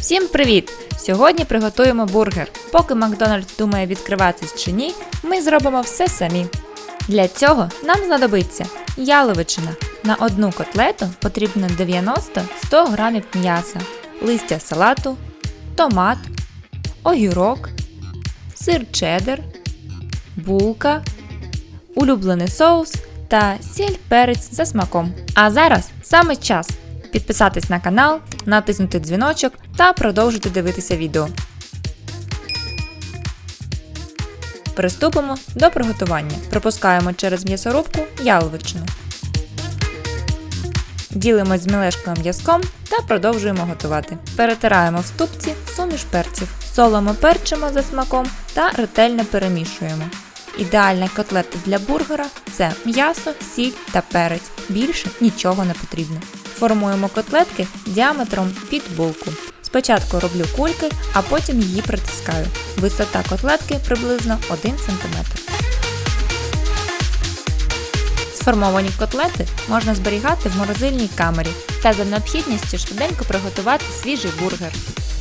Всім привіт! Сьогодні приготуємо бургер. Поки Макдональдс думає відкриватись чи ні, ми зробимо все самі. Для цього нам знадобиться яловичина. На одну котлету потрібно 90-100 г м'яса, листя салату, томат, огірок, сир чеддер, булка, улюблений соус та сіль перець за смаком. А зараз саме час підписатись на канал, натиснути дзвіночок та продовжити дивитися відео. Приступимо до приготування. Пропускаємо через м'ясорубку яловичину. Ділимо з мілешкою м'язком та продовжуємо готувати. Перетираємо в ступці суміш перців, солимо перчимо за смаком та ретельно перемішуємо. Ідеальна котлета для бургера це м'ясо, сіль та перець. Більше нічого не потрібно. Формуємо котлетки діаметром під булку. Спочатку роблю кульки, а потім її притискаю. Висота котлетки приблизно 1 см. Сформовані котлети можна зберігати в морозильній камері та за необхідністю швиденько приготувати свіжий бургер.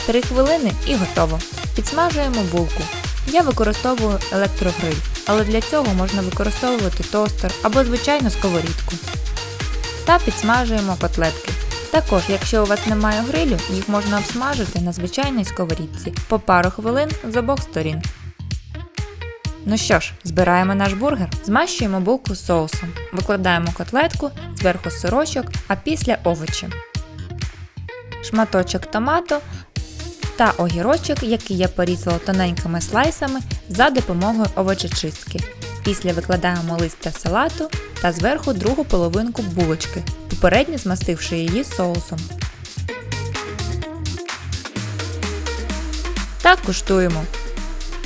3 хвилини і готово. Підсмажуємо булку. Я використовую електрогриль, але для цього можна використовувати тостер або звичайну сковорідку. Та підсмажуємо котлетки. Також, якщо у вас немає грилю, їх можна обсмажити на звичайній сковорідці по пару хвилин з обох сторін. Ну що ж, збираємо наш бургер, змащуємо булку соусом, викладаємо котлетку, зверху сирочок, а після овочі. Шматочок томату та огірочок, який я порізала тоненькими слайсами за допомогою овочечистки. Після викладаємо листя салату та зверху другу половинку булочки, попередньо змастивши її соусом. Та куштуємо.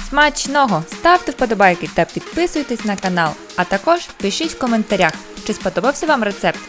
Смачного! Ставте вподобайки та підписуйтесь на канал, а також пишіть в коментарях, чи сподобався вам рецепт